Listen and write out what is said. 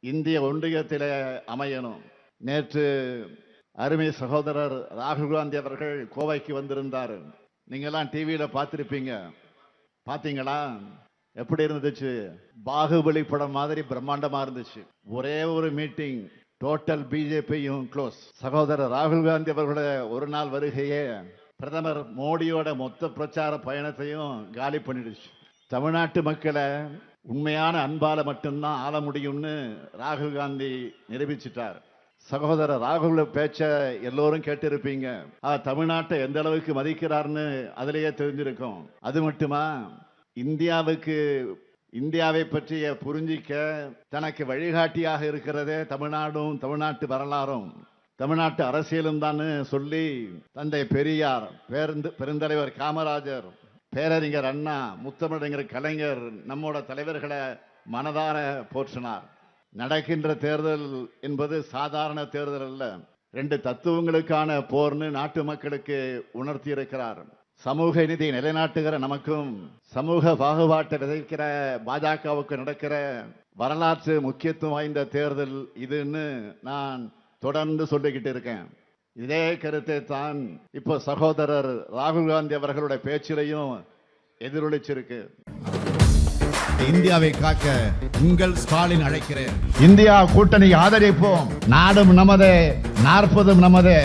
இந்திய ஒன்றியத்திலே அமையணும். நேற்று அருமை சகோதரர் ராகுல் காந்தி அவர்கள் கோவைக்கு வந்திருந்தார். நீங்கெல்லாம் டிவியில் பார்த்துருப்பீங்க. பார்த்தீங்களா? எப்படி இருந்துச்சு? பாகுபலி படம் மாதிரி பிரம்மாண்டமாக இருந்துச்சு. ஒரே ஒரு மீட்டிங் டோட்டல் பிஜேபியும் க்ளோஸ் சகோதரர் ராகுல் காந்தி அவர்களுடைய ஒரு நாள் வருகையே பிரதமர் மோடியோட மொத்த பிரச்சார பயணத்தையும் காலி பண்ணிடுச்சு. தமிழ்நாட்டு மக்களை உண்மையான அன்பால மட்டும்தான் ஆள முடியும்னு ராகுல் காந்தி நிரூபிச்சிட்டார். சகோதரர் ராகுல பேச்ச எல்லோரும் கேட்டிருப்பீங்க. தமிழ்நாட்டை எந்த அளவுக்கு மதிக்கிறார்னு அதிலேயே தெரிஞ்சிருக்கும். அது மட்டுமா? இந்தியாவுக்கு இந்தியாவை பற்றிய புரிஞ்சிக்க தனக்கு வழிகாட்டியாக இருக்கிறதே தமிழ்நாடும் தமிழ்நாட்டு வரலாறும். தமிழ்நாட்டு அரசியலும் தான் சொல்லி தந்தை பெரியார் பேருந்து பெருந்தலைவர் காமராஜர் பேரறிஞர் அண்ணா முத்தமிழறிஞர் கலைஞர் நம்மோட தலைவர்களை மனதார போற்றினார். நடக்கின்ற தேர்தல் என்பது சாதாரண தேர்தல் அல்ல. ரெண்டு தத்துவங்களுக்கான போர்னு நாட்டு மக்களுக்கு உணர்த்தி இருக்கிறார் சமூக நிதி நிலைநாட்டுகிற நமக்கும் சமூக பாகுபாட்டை விதைக்கிற பாஜகவுக்கு நடக்கிற வரலாற்று முக்கியத்துவம் வாய்ந்த தேர்தல் இதுன்னு நான் தொடர்ந்து சொல்லிக்கிட்டு இருக்கேன். இதே கருத்தை தான் இப்போ சகோதரர் ராகுல் காந்தி அவர்களுடைய பேச்சிலையும் எதிரொலிச்சிருக்கு. இந்தியாவை காக்க உங்கள் ஸ்டாலின் அழைக்கிறேன். இந்தியா கூட்டணி ஆதரிப்போம். நாடும் நமதே நாற்பதும் நமதே.